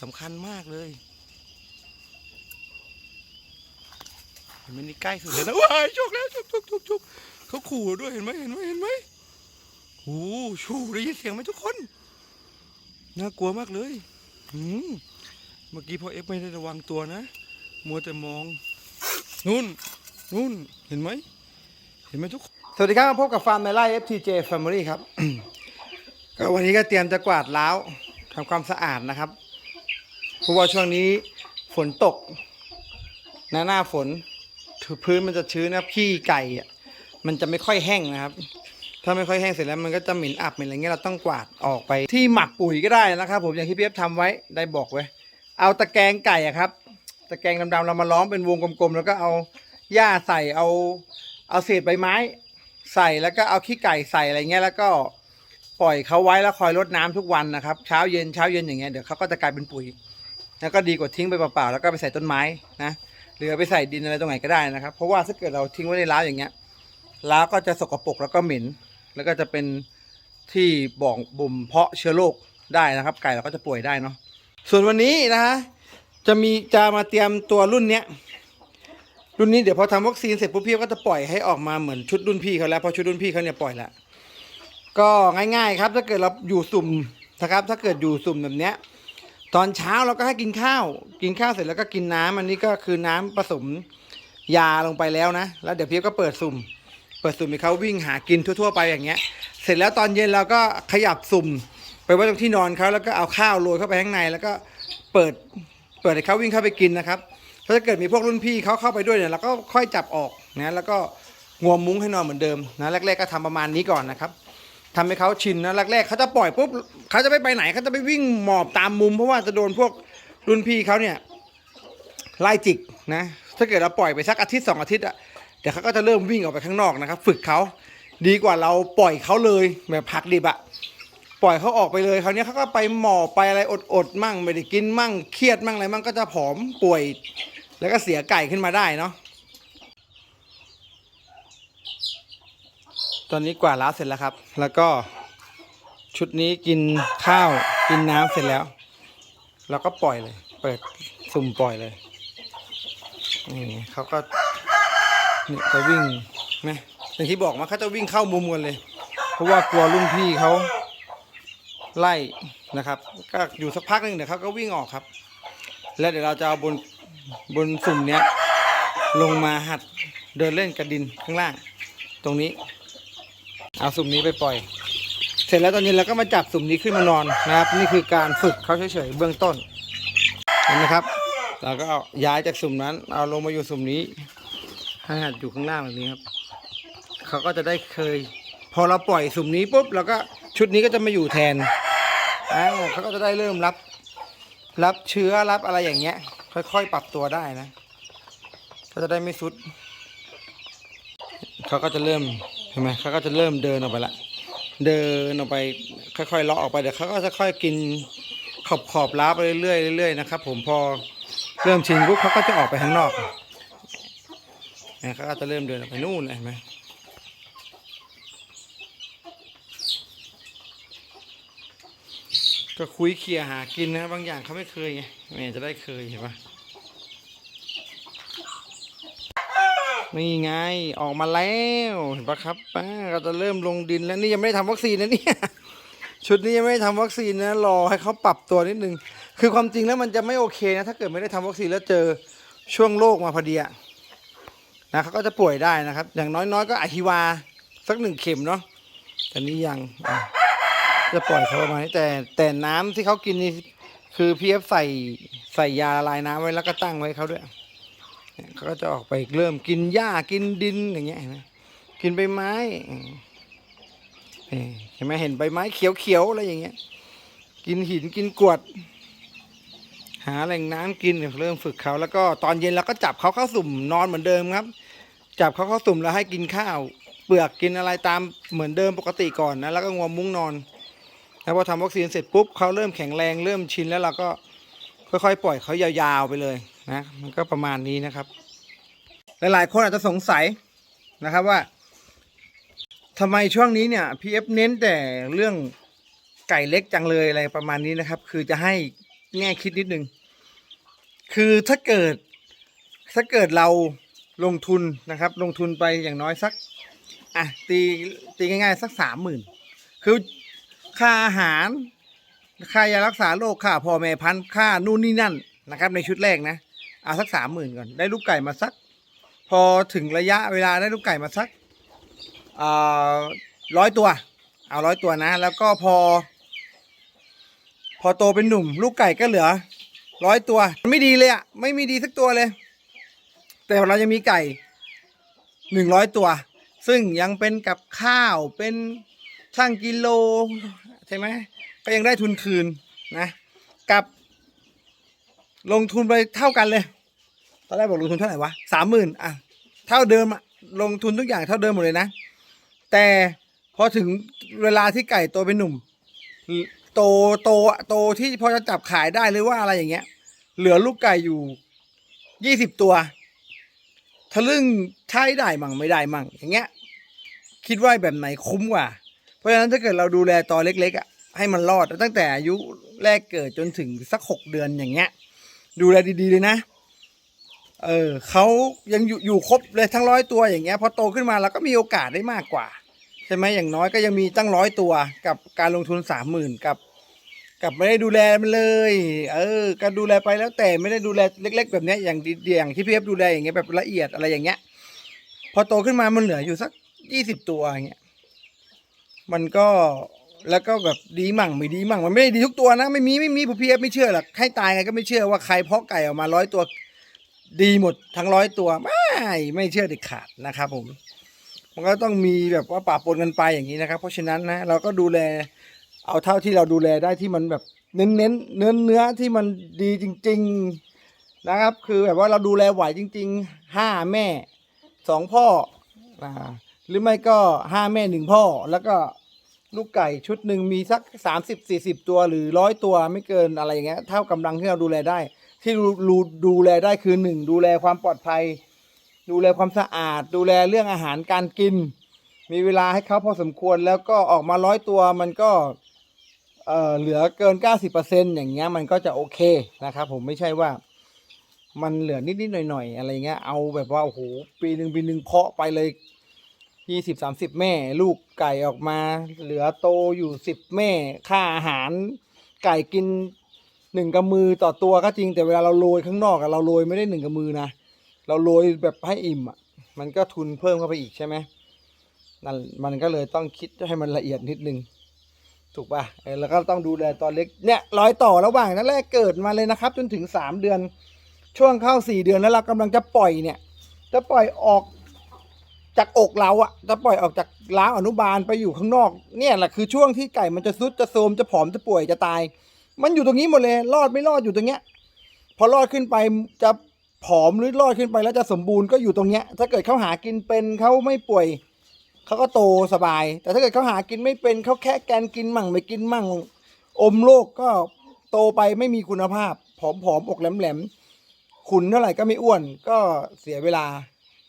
สำคัญมากเลยเห็นไหมนี่ใกล้สุดเลยนะว้ายชกแล้วชกชกชกชกเขาขู่ด้วยเห็นไหมเห็นไหมเห็นไหมโอ้โหชูได้ยินเสียงไหมทุกคนน่ากลัวมากเลยอืมเมื่อกี้พอเอฟไม่ได้ระวังตัวนะ มัวแต่มอง นู่น นู่น เห็นไหม เห็นไหมทุก สวัสดีครับมาพบกับฟาร์มในไร่ FTJ Family ครับ ก็วันนี้ก็เตรียมจะกวาดล้าวทำความสะอาดนะครับ เพราะว่าช่วงนี้ฝนตกหน้าหน้าฝนถือพื้นมันจะชื้นนะครับขี้ไก่อะมันจะไม่ค่อยแห้งนะครับ ถ้าไม่ค่อยแห้งเสร็จแล้วมันก็จะเหม็นอับเหม็นอะไรเงี้ยเราต้องกวาดออกไปที่หมักปุ๋ยก็ได้นะครับ ผมอย่างที่พี่เอฟทำไว้ได้บอกไว้ เอาตะแกรงไก่อะครับ ตะแกรงดำๆเรามาล้อมเป็นวงกลมๆแล้วก็เอาหญ้าใส่เอาเอาเศษใบไม้ ใส่แล้วก็เอาขี้ไก่ใส่อะไรเงี้ยแล้วก็ปล่อยเขาไว้แล้วคอยรดน้ำทุกวันนะครับ เช้าเย็นเช้าเย็นอย่างเงี้ยเดี๋ยวเขาก็จะกลายเป็นปุ๋ย แล้วก็ดีกว่าทิ้งไปเปล่าๆแล้วก็ไปใส่ต้นไม้นะหรือไปใส่ดินอะไรตรงไหนก็ได้นะครับ เพราะว่าถ้าเกิดเราทิ้งไว้ในร้าวอย่างเงี้ยร้าวก็จะสกปรกแล้วก็เหม็น แล้วก็จะเป็นที่บ่องบ่มเพาะเชื้อโรคได้นะครับ ไก่เราก็จะป่วยได้เนาะส่วนวันนี้นะฮะจะมีจะมาเตรียมตัวรุ่นเนี้ยรุ่นนี้เดี๋ยวพอทำวัคซีนเสร็จปุ๊บพี่ก็จะปล่อยให้ออกมาเหมือนชุดรุ่นพี่เขาแล้วพราะชุดรุ่นพี่เขาเนี่ยปล่อยล้วก็ง่าย ๆ ครับ ถ้าเกิดเราอยู่สุ่มนะครับ ถ้าเกิดอยู่สุ่มแบบเนี้ย ตอนเช้าเราก็ให้กินข้าว กินข้าวเสร็จแล้วก็กินน้ำอันนี้ก็คือน้ำผสมยาลงไปแล้วนะ แล้วเดี๋ยวพี่ก็เปิดสุ่ม เปิดสุ่มให้เขาวิ่งหากินทั่ว ๆ ไปอย่างเงี้ย เสร็จแล้วตอนเย็นเราก็ขยับสุ่ม ไปไว้ตรงที่นอนเขาแล้วก็เอาข้าวโรยเข้าไปข้างใน แล้วก็เปิดเปิดให้เขาวิ่งเข้าไปกินนะครับถ้าเกิดมีพวกรุ่นพี่เขาเข้าไปด้วยเนี่ยเราก็ค่อยจับออกนะแล้วก็งวมมุ้งให้นอนเหมือนเดิมนะแรกๆก็ทำประมาณนี้ก่อนนะครับ ทำให้เขาชินนะแรกๆเขาจะปล่อยปุ๊บเขาจะไม่ไปไหนเขาจะไปวิ่งหมอบตามมุม เพราะว่าจะโดนพวกรุ่นพี่เขาเนี่ยไล่จิกนะถ้าเกิดเราปล่อยไปสักอาทิตย์สองอาทิตย์อะเดี๋ยวเขาก็จะเริ่มวิ่งออกไปข้างนอกนะครับ ฝึกเขาดีกว่าเราปล่อยเขาเลยแบบผักดิบอะปล่อยเขาออกไปเลยคราวนี้เขาก็ไปหมอบไปอะไรอดๆมั่งไม่ได้กินมั่งเครียดมั่งอะไรมั่งก็จะผอมป่วย แล้วก็เสียไก่ขึ้นมาได้เนาะ ตอนนี้กวาดล้าเสร็จแล้วครับ แล้วก็ชุดนี้กินข้าวกินน้ำเสร็จแล้ว เราก็ปล่อยเลย เปิดสุ่มปล่อยเลยนี่เขาก็นี่จะวิ่งนะอย่างที่บอกมาเขาจะวิ่งเข้ามุมกันเลย เพราะว่ากลัวรุ่นพี่เขาไล่นะครับ ก็อยู่สักพักหนึ่งเดี๋ยวเขาก็วิ่งออกครับ แล้วเดี๋ยวเราจะเอาบนบนสุ่มเนี้ยลงมาหัดเดินเล่นกระดินข้างล่าง ตรงนี้ เอาสุ่มนี้ไปปล่อย เสร็จแล้วตอนนี้เราก็มาจับสุ่มนี้ขึ้นมานอนนะครับ นี่คือการฝึกเขาเฉยๆเบื้องต้นเห็นไหมครับ เราก็เอาย้ายจากสุ่มนั้น เอาลงมาอยู่สุ่มนี้ ให้หัดอยู่ข้างล่างแบบนี้ครับเขาก็จะได้เคย พอเราปล่อยสุ่มนี้ปุ๊บเราก็ชุดนี้ก็จะมาอยู่แทนอ่าเขาก็จะได้เริ่มรับ รับเชื้อรับอะไรอย่างเงี้ย ค่อยๆปรับตัวได้นะเขาจะได้ไม่สุดเขาก็จะเริ่ม ห็นไหมเขาก็จะเริ่มเดินออกไปละ เดินออกไปค่อยๆเลาะออกไปเดี๋ยวเขาก็จะค่อยกินขอบขอบล้าไปเรื่อยๆเรื่อยๆนะครับ ผมพอเริ่มชินปุ๊บเขาก็จะออกไปข้างนอกนี่ยเขาก็จะเริ่มเดินออกไปนู่นเลยเห็นไหมก็คุยเคลียหากินนะบางอย่างเขาไม่เคยไงแม่จะได้เคยเห็นปะ นี่ไงออกมาแล้วเห็นปะครับป้าจะเริ่มลงดินแล้วนี่ยังไม่ได้ทำวัคซีนนะเนี่ยชุดนี้ยังไม่ได้ทำวัคซีนนะรอให้เขาปรับตัวนิดนึงคือความจริงแล้วมันจะไม่โอเคนะถ้าเกิดไม่ได้ทำวัคซีนแล้วเจอช่วงโรคมาพอดีอะนะเขาก็จะป่วยได้นะครับ อย่างน้อยๆ ก็อะฮิวาสักหนึ่งเข็มเนาะแต่นี่ยังจะปล่อยเขาประมาณนี้แต่แต่น้ำที่เขากินนี่คือพีเอฟใส่ใส่ยาละลายน้ำไว้แล้วก็ตั้งไว้เขาด้วย เขาก็จะออกไปเริ่มกินหญ้ากินดินอย่างเงี้ยเห็นไหมกินใบไม้เห็นไหมเห็นใบไม้เขียวๆอะไรอย่างเงี้ย กินหินกินกรวด หาแหล่งน้ำกินเริ่มฝึกเขาแล้วก็ตอนเย็นเราก็จับเขาเข้าสุ่มนอนเหมือนเดิมครับ จับเขาเข้าสุ่มแล้วให้กินข้าว เปลือกกินอะไรตามเหมือนเดิมปกติก่อนนะแล้วก็งวมมุ้งนอนแล้วพอทำวัคซีนเสร็จปุ๊บเขาเริ่มแข็งแรงเริ่มชินแล้วเราก็ค่อยๆปล่อยเขายาวๆไปเลย นะมันก็ประมาณนี้นะครับ หลายๆคนอาจจะสงสัยนะครับว่าทำไมช่วงนี้เนี่ยพีเอฟเน้นแต่เรื่องไก่เล็กจังเลยอะไรประมาณนี้นะครับ คือจะให้แง่คิดนิดนึง คือถ้าเกิดถ้าเกิดเราลงทุนนะครับ ลงทุนไปอย่างน้อยสักอะตีตีง่ายๆสักสามหมื่นคือค่าอาหาร ค่ายารักษาโรคค่าพ่อแม่พันธุ์ค่านู่นนี่นั่นนะครับ ในชุดแรกนะ เอาสักสามหมื่นก่อน ได้ลูกไก่มาสัก พอถึงระยะเวลาได้ลูกไก่มาสักร้อยตัว เอาร้อยตัวนะ แล้วก็พอ พอโตเป็นหนุ่ม ลูกไก่ก็เหลือร้อยตัว ไม่ดีเลยอะไม่มีดีสักตัวเลย แต่เรายังมีไก่หนึ่งร้อยตัว ซึ่งยังเป็นกับข้าวเป็นช่างกิโลใช่ไหมก็ยังได้ทุนคืนนะ กับลงทุนไปเท่ากันเลย ตอนแรกบอกลงทุนเท่าไหร่วะสามหมื่นอะ เท่าเดิมอะลงทุนทุกอย่างเท่าเดิมหมดเลยนะ แต่พอถึงเวลาที่ไก่โตเป็นหนุ่ม โตโตโตที่พอจะจับขายได้หรือว่าอะไรอย่างเงี้ย เหลือลูกไก่อยู่ยี่สิบตัวทะลึ่งใช้ได้มั่งไม่ได้มั่งอย่างเงี้ย คิดว่าแบบไหนคุ้มกว่า เพราะฉะนั้นถ้าเกิดเราดูแลตอเล็กๆอะให้มันรอดตั้งแต่อายุแรกเกิดจนถึงสักหกเดือนอย่างเงี้ย ดูแลดีๆเลยนะ เออเขายังอยู่อยู่ครบเลยทั้งร้อยตัวอย่างเงี้ยพอโตขึ้นมาเราก็มีโอกาสได้มากกว่าใช่ไหมอย่างน้อยก็ยังมีตั้งร้อยตัวกับการลงทุนสามหมื่นกับกับไม่ได้ดูแลมันเลย เออ ก็ดูแลไปแล้วแต่ไม่ได้ดูแลเล็ก ๆ แบบเนี้ยอย่างดีอย่างที่พี่เอฟดูแลอย่างเงี้ยแบบละเอียดอะไรอย่างเงี้ย พอโตขึ้นมามันเหลืออยู่สักยี่สิบตัวอย่างเงี้ยมันก็แล้วก็แบบดีมั่งไม่ดีมั่งมันไม่ได้ดีทุกตัวนะ ไม่มีไม่มีผมพี่เอฟไม่เชื่อหรอกให้ตายไงก็ไม่เชื่อว่าใครเพาะไก่ออกมาร้อยตัว ดีหมดทั้งร้อยตัวไม่ไม่เชื่อเด็ดขาดนะครับผม มันก็ต้องมีแบบว่าปะปนกันไปอย่างนี้นะครับ เพราะฉะนั้นนะเราก็ดูแลเอาเท่าที่เราดูแลได้ที่มันแบบเน้นเน้นเนื้อเนื้อที่มันดีจริง ๆนะครับ คือแบบว่าเราดูแลไหวจริงๆห้าแม่สองพ่ออหรือไม่ก็ห้าแม่หนึ่งพ่อแล้วก็ลูกไก่ชุดหนึ่งมีสักสามสิบสี่สิบตัวหรือร้อยตัวไม่เกินอะไรอย่างเงี้ยเท่ากำลังที่เราดูแลได้ ที่ดูดูดูแลได้คือหนึ่งดูแลความปลอดภัย ดูแลความสะอาด ดูแลเรื่องอาหารการกิน มีเวลาให้เขาพอสมควรแล้วก็ออกมาร้อยตัวมันก็เอ่อเหลือเกิน 90%อย่างเงี้ยมันก็จะโอเคนะครับผมไม่ใช่ว่ามันเหลือนิดๆหน่อยๆอะไรเงี้ยเอาแบบว่าโอ้โหปีหนึ่งปีหนึ่งเพาะไปเลยยี่สิบสามสิบแม่ ลูกไก่ออกมา เหลือโตอยู่สิบแม่ ค่าอาหาร ไก่กิน หนึ่งกำมือต่อตัวก็จริงแต่เวลาเราโรยข้างนอกอะเราโรยไม่ได้หนึ่งกำมือนะเราโรยแบบให้อิ่มอะมันก็ทุนเพิ่มเข้าไปอีกใช่ไหมนั่นมันก็เลยต้องคิดให้มันละเอียดนิดนึงถูกป่ะแล้วก็ต้องดูแลตอนเล็กเนี่ยรอยต่อระหว่างนั้นแรกเกิดมาเลยนะครับ จนถึงสามเดือนช่วงเข้าสี่เดือนแล้วเรากำลังจะปล่อยเนี่ย จะปล่อยออกจากอกเราอะจะปล่อยออกจากล้าวอนุบาลไปอยู่ข้างนอก เนี่ยแหละคือช่วงที่ไก่มันจะซุดจะโทมจะผอมจะป่วยจะตาย มันอยู่ตรงนี้หมดเลย รอดไม่รอดอยู่ตรงเนี้ย พอรอดขึ้นไปจะผอมหรือรอดขึ้นไปแล้วจะสมบูรณ์ก็อยู่ตรงเนี้ย ถ้าเกิดเขาหากินเป็นเขาไม่ป่วยเขาก็โตสบาย แต่ถ้าเกิดเขาหากินไม่เป็นเขาแค่แกนกินมั่งไม่กินมั่ง อมโรคก็โตไปไม่มีคุณภาพ ผอมๆอกแหลมๆขุนเท่าไหร่ก็ไม่อ้วนก็เสียเวลา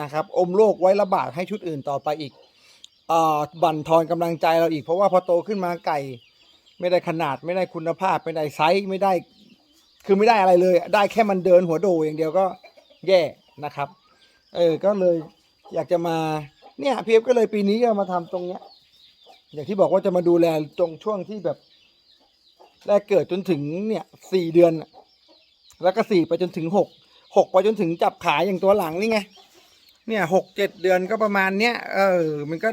นะครับ อมโรคไว้ระบาดให้ชุดอื่นต่อไปอีกอ่อบั่นทอนกำลังใจเราอีกเพราะว่าพอโตขึ้นมาไก่ ไม่ได้ขนาดไม่ได้คุณภาพ ไม่ได้ไซส์ไม่ได้ คือไม่ได้อะไรเลย ได้แค่มันเดินหัวโดอย่างเดียวก็แย่นะครับ เออก็เลยอยากจะมาเนี่ยพีเอฟก็เลยปีนี้ก็มาทำตรงเนี้ย อย่างที่บอกว่าจะมาดูแลตรงช่วงที่แบบแรกเกิดจนถึงเนี่ยสี่เดือน แล้วก็สี่ไปจนถึงหกหกไปจนถึงจับขายอย่างตัวหลังนี่ไงเนี่ยหกเจ็ดเดือนก็ประมาณเนี้ยเออ มันก็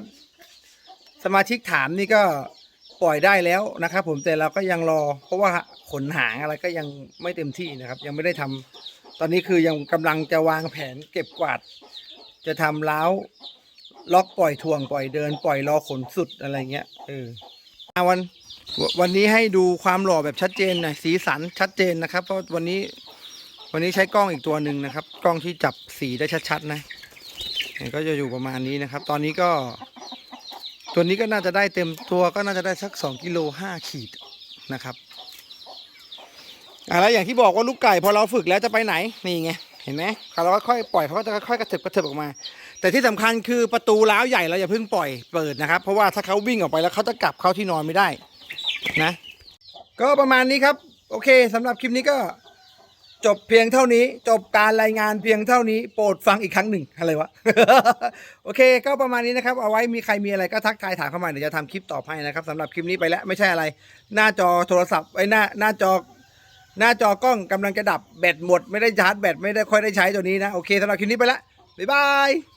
สมาชิกถามนี่ก็ ปล่อยได้แล้วนะครับ ผมแต่เราก็ยังรอ เพราะว่าขนหางอะไรก็ยังไม่เต็มที่นะครับ ยังไม่ได้ทำตอนนี้คือยังกำลังจะวางแผนเก็บกวาด จะทำล้าวล็อกปล่อยทวงปล่อยเดิน ปล่อยรอขนสุดอะไรเงี้ยเออวันวันนี้ให้ดูความหล่อแบบชัดเจนหน่อยสีสันชัดเจนนะครับ เพราะวันนี้วันนี้ใช้กล้องอีกตัวหนึ่งนะครับ กล้องที่จับสีได้ชัดๆนะก็จะอยู่ประมาณนี้นะครับ ตอนนี้ก็ ตัวนี้ก็น่าจะได้เต็มตัวก็น่าจะได้สักสองกิโลห้าขีดนะครับอะแล้วอย่างที่บอกว่าลูกไก่พอเราฝึกแล้วจะไปไหนนี่ไงเห็นไหมเราก็ค่อยปล่อยเขาก็จะค่อยกระเถิบกระเถิบออกมา แต่ที่สำคัญคือประตูล้าวใหญ่เราอย่าเพิ่งปล่อยเปิดนะครับ เพราะว่าถ้าเขาวิ่งออกไปแล้วเขาจะกลับเข้าที่นอนไม่ได้นะ ก็ประมาณนี้ครับ โอเคสำหรับคลิปนี้ก็ จบเพียงเท่านี้ จบการรายงานเพียงเท่านี้ โปรดฟังอีกครั้งหนึ่งอะไรวะ โอเค ก็ประมาณนี้นะครับ เอาไว้มีใครมีอะไรก็ทักทายถามเข้ามาเดี๋ยวจะทำคลิปต่อให้นะครับสำหรับคลิปนี้ไปแล้วไม่ใช่อะไร หน้าจอโทรศัพท์ไอ้หน้าหน้าจอ หน้าจอกล้องกำลังจะดับแบตหมด ไม่ได้ชาร์จแบตไม่ได้ค่อยได้ใช้ตัวนี้นะ โอเคสำหรับคลิปนี้ไปละบ๊ายบาย